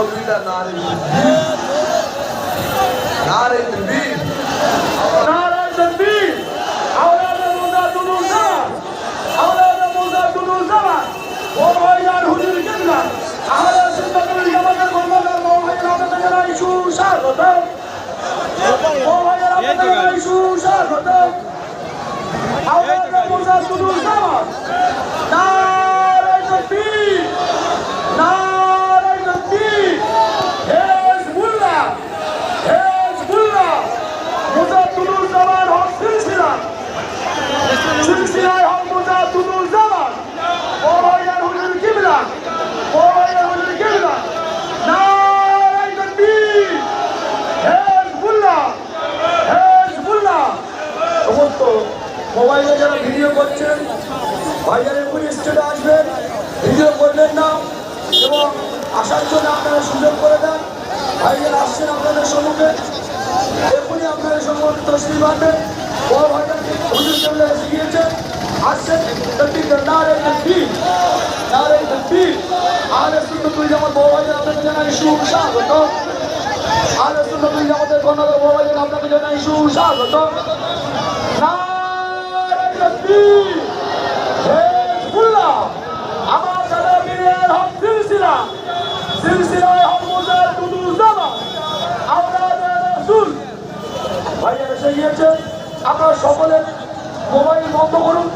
সবগুলা নারে নারে তকবীর নারে তকবীর আওলাদ মুজা দুনুল জামান আওলাদ মুজা দুনুল জামান ও ভাইয়ার হুজুর কিবলা আহলে সুন্নাতুল জামাতের কর্মকার মওলানা আমাদের জানাই সুস্বাগত ও ভাইয়ার আমাদের জানাই সুস্বাগত আওলাদ মুজা দুনুল মোবাইলে যারা ভিডিও করছেন ভাইজান এক্ষুনি স্টেটে আসবেন, ভিডিও করবেন না। এবং আসার জন্য আপনারা সুযোগ করে দেন। ভাইজান আসছেন আপনাদের সম্মুখে। এক্ষুনি আপনাদের সম্মুখে তসবি বাঁধবেন ও ভাইজান হুজুর কেমন শিখিয়েছেন আসছেন তকবীর ভাইজান আপনাকে জানাই সুস্বাগত। সুন্নাতুল জামাতের কর্ণধার বড় জানাই সুস্বাগত। হেজবুল্লাহ আমার দাদা বীরের হক সিলসিলা সিলসিলায় হক মুজাদুল জামান আওলাদ রাসূল ভাই এসে গিয়েছে আপনারা সকলে মোবাইল বন্ধ করুন।